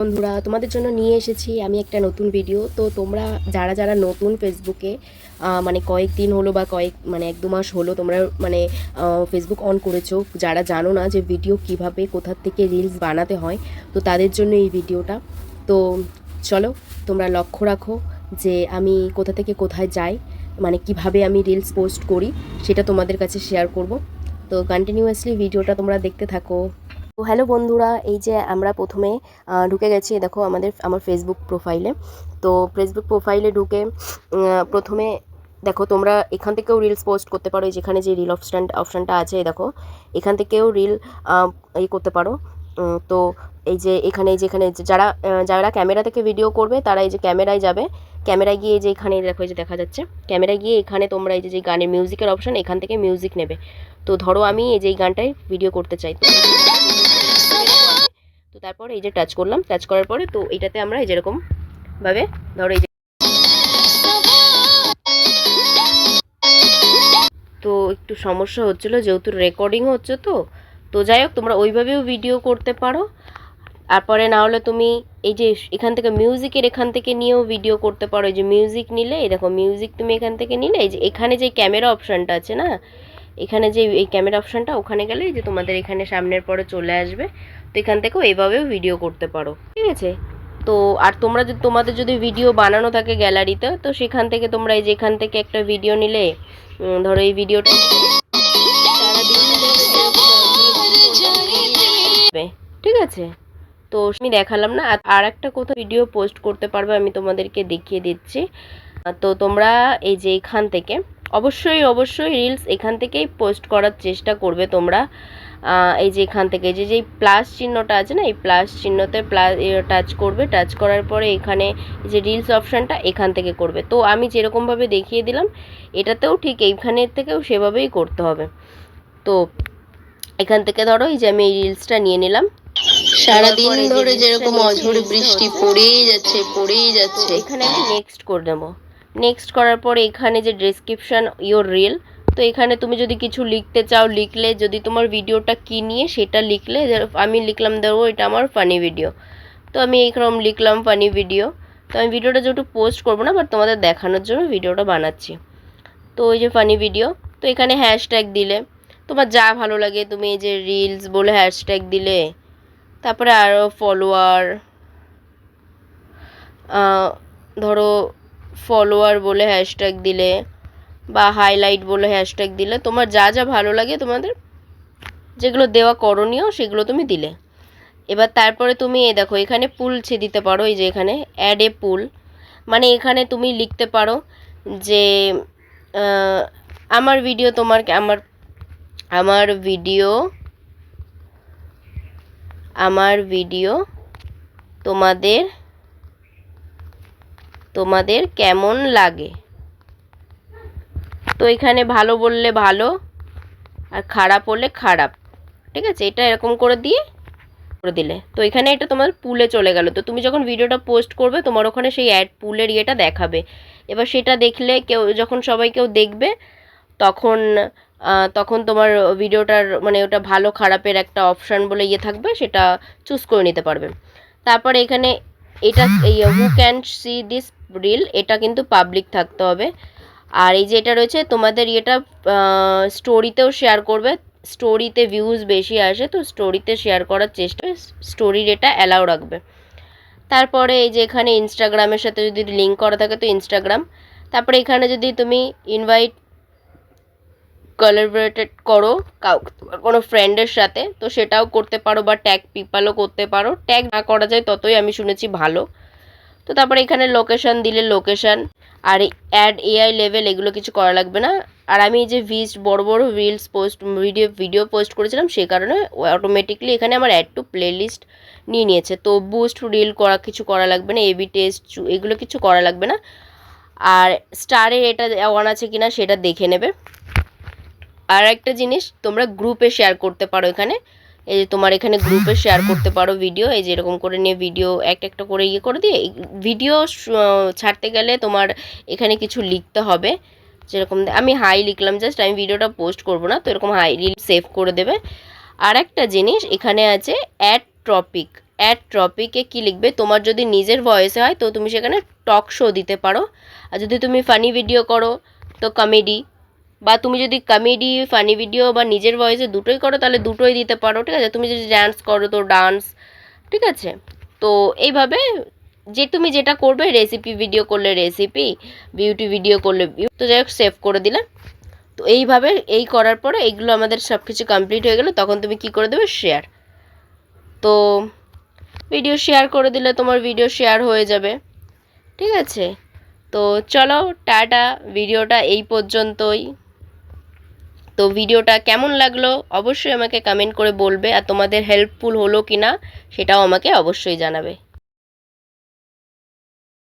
বন্ধুরা, তোমাদের জন্য নিয়ে এসেছি আমি একটা নতুন ভিডিও তো তোমরা যারা যারা নতুন ফেসবুকে মানে কয়েকদিন হলো বা কয়েক মানে এক দু মাস হলো তোমরা মানে ফেসবুক অন করেছ, যারা জানো না যে ভিডিও কীভাবে, কোথার থেকে রিলস বানাতে হয়, তো তাদের জন্য এই ভিডিওটা তো চলো, তোমরা লক্ষ্য রাখো যে আমি কোথা থেকে কোথায় যাই মানে কীভাবে আমি রিলস পোস্ট করি, সেটা তোমাদের কাছে শেয়ার করব। তো কন্টিনিউয়াসলি ভিডিওটা তোমরা দেখতে থাকো। তো হ্যালো বন্ধুরা, এই যে আমরা প্রথমে ঢুকে গেছি, দেখো আমাদের, আমার ফেসবুক প্রোফাইলে তো ফেসবুক প্রোফাইলে ঢুকে প্রথমে দেখো তোমরা এখান থেকেও রিলস পোস্ট করতে পারো যেখানে যে রিল অপশান অপশানটা আছে দেখো। এখান থেকেও রিল এই করতে পারো। তো এই যে এখানে, যেখানে যারা যারা ক্যামেরা থেকে ভিডিও করবে, তারা এই যে ক্যামেরায় যাবে। ক্যামেরায় গিয়ে যে এখানে দেখো যে দেখা যাচ্ছে। ক্যামেরায় গিয়ে এখানে তোমরা এই যে গানের মিউজিকের অপশান এখান থেকে মিউজিক নেবে। তো ধরো আমি এই যে এই গানটায় ভিডিও করতে চাই তারপর এই যে টাচ করলাম টাচ করার পরে তো এটাতে আমরা এই যেরকম ভাবে ধরো এই যে তো একটু সমস্যা হচ্ছিল, যেহেতু রেকর্ডিং হচ্ছে তো তো যাই হোক তোমরা ওইভাবেও ভিডিও করতে পারো। তারপরে না হলে তুমি এই যে এখান থেকে মিউজিকের এখান থেকে নিয়েও ভিডিও করতে পারো। এই যে মিউজিক নিলে, এই দেখো মিউজিক তুমি এখান থেকে নিলে, এই যে এখানে যে ক্যামেরা অপশানটা আছে না এখানে যে এই ক্যামেরা অপশানটা ওখানে গেলে যে তোমাদের এখানে সামনের পরে চলে আসবে। তো এখান থেকেও এইভাবেও ভিডিও করতে পারো। ঠিক আছে? তো আর তোমরা যদি, তোমাদের যদি ভিডিও বানানো থাকে গ্যালারিতে তো সেখান থেকে তোমরা এই যে এখান থেকে একটা ভিডিও নিলে ধরো এই ভিডিওটা ঠিক আছে? তো আমি দেখালাম না, আর একটা কোথাও ভিডিও পোস্ট করতে পারবে, আমি তোমাদেরকে দেখিয়ে দিচ্ছি। তো তোমরা এই যে এখান থেকে অবশ্যই অবশ্যই রিলস এখান থেকেই পোস্ট করার চেষ্টা করবে তোমরা। এই যে এখান থেকে যে যেই প্লাস চিহ্নটা আছে না এই প্লাস চিহ্নতে প্লাস টাচ করবে। টাচ করার পরে এখানে যে রিলস অপশানটা এখান থেকে করবে। তো আমি যেরকমভাবে দেখিয়ে দিলাম এটাতেও ঠিক এইখানের থেকেও সেভাবেই করতে হবে। তো এখান থেকে ধরো এই যে আমি এই রিলসটা নিয়ে নিলাম। সারাদিন ধরে যেরকম অঝরে বৃষ্টি পড়েই যাচ্ছে পড়েই যাচ্ছে। এখানে আমি নেক্সট করে দেবো। নেক্সট করার পর এখানে যে ডেসক্রিপশন ইওর রিল তো এখানে তুমি যদি কিছু লিখতে চাও, লিখলে যদি তোমার ভিডিওটা কী নিয়ে সেটা লিখলে আমি লিখলাম, ধরো এটা আমার ফানি ভিডিও তো আমি এইরকম লিখলাম ফানি ভিডিও তো আমি ভিডিওটা যেহেতু পোস্ট করব না বাট তোমাদের দেখানোর জন্য ভিডিওটা বানাচ্ছি। তো ওই যে ফানি ভিডিও তো এখানে হ্যাশট্যাগ দিলে। তোমার যা ভালো লাগে, তুমি এই যে রিলস বলে হ্যাশট্যাগ দিলে। তারপরে আরও ফলোয়ার ধরো ফলোয়ার বলে হ্যাশট্যাগ দিলে বা হাইলাইট বলে হ্যাশট্যাগ দিলে তোমার যা যা ভালো লাগে তোমাদের যেগুলো দেওয়া করণীয় সেগুলো তুমি দিলে। এবার তারপরে তুমি এ দেখো, এখানে পুল ছে দিতে পারো, এই যে এখানে অ্যাড এ পুল মানে এখানে তুমি লিখতে পারো যে আমার ভিডিও তোমার আমার আমার ভিডিও আমার ভিডিও তোমাদের তোমাদের কেমন লাগে? তো এখানে ভালো বললে ভালো, আর খারাপ হলে খারাপ। ঠিক আছে? এটা এরকম করে দিয়ে করে দিলে। তো এখানে এটা তোমার পুলে চলে গেল। তো তুমি যখন ভিডিওটা পোস্ট করবে, তোমার ওখানে সেই অ্যাড পুলের ইয়েটা দেখাবে। এবার সেটা দেখলে কেউ, যখন সবাই কেউ দেখবে, তখন তখন তোমার ভিডিওটার মানে ওটা ভালো খারাপের একটা অপশান বলে ইয়ে থাকবে, সেটা চুজ করে নিতে পারবে। তারপরে এখানে এটা who can see this reel এটা কিন্তু পাবলিক থাকতে হবে। আর এই যে এটা রয়েছে, তোমাদের এটা স্টোরিতেও শেয়ার করবে। স্টোরিতে ভিউজ বেশি আসে, তো স্টোরিতে শেয়ার করার চেষ্টা স্টোরির এটা অ্যালাউ রাখবে। তারপরে এই যে এখানে ইনস্টাগ্রামের সাথে যদি লিঙ্ক করা থাকে, তো ইনস্টাগ্রাম তারপরে এখানে যদি তুমি ইনভাইট কোলাবোরেটেড করো, কাউ, কোনো ফ্রেন্ডের সাথে, তো সেটাও করতে পারো বা ট্যাগ পিপালও করতে পারো। ট্যাগ না করা যায়, ততই আমি শুনেছি ভালো। তো তারপরে এখানে লোকেশন দিলে লোকেশন আর অ্যাড এআই লেভেল এগুলো কিছু করা লাগবে না। আর আমি যে ভিজ বড় বড় reels post video video post করেছিলাম সেই কারণে অটোমেটিকলি এখানে আমার অ্যাড টু প্লেলিস্ট নিয়ে নিয়েছে। তো বুস্ট রিল করা কিছু করা লাগবে না এবি টেস্ট এগুলো কিছু করা লাগবে না। আর স্টারের এটা অন আছে কি না সেটা দেখে নেবে। আর একটা জিনিস, তোমরা গ্রুপে শেয়ার করতে পারো এখানে। এই যে তোমার এখানে গ্রুপে শেয়ার করতে পারো ভিডিও এই যে এরকম করে নিয়ে ভিডিও একটা একটা করে ইয়ে করে দিয়ে ভিডিও ছাড়তে গেলে তোমার এখানে কিছু লিখতে হবে। যেরকম আমি হাই লিখলাম জাস্ট আমি ভিডিওটা পোস্ট করব না, তো এরকম হাই রিল সেভ করে দেবে। আর একটা জিনিস এখানে আছে অ্যাড টপিক অ্যাড টপিকে কি লিখবে? তোমার যদি নিজের ভয়েসে হয়, তো তুমি সেখানে টক শো দিতে পারো। আর যদি তুমি ফানি ভিডিও করো, তো কমেডি বা তুমি যদি কমেডি ফানি ভিডিও বা নিজের ভয়েসে দুটোই করো, তাহলে দুটোই দিতে পারো, ঠিক আছে? তুমি যদি ডান্স করো তো ডান্স ঠিক আছে? তো এইভাবে যে তুমি যেটা করবে রেসিপি ভিডিও করলে রেসিপি বিউটি ভিডিও করলে তো যাই হোক সেভ করে দিলে তো এইভাবে এই করার পরে এইগুলো আমাদের সব কিছু কমপ্লিট হয়ে গেলে, তখন তুমি কি করে দেবে? শেয়ার তো ভিডিও শেয়ার করে দিলে তোমার ভিডিও শেয়ার হয়ে যাবে, ঠিক আছে? তো চলো, টাটা ভিডিওটা এই পর্যন্তই। তো ভিডিওটা কেমন লাগল অবশ্যই আমাকে কমেন্ট করে বলবে আর তোমাদের হেল্পফুল হলো কি না সেটাও আমাকে অবশ্যই জানাবে।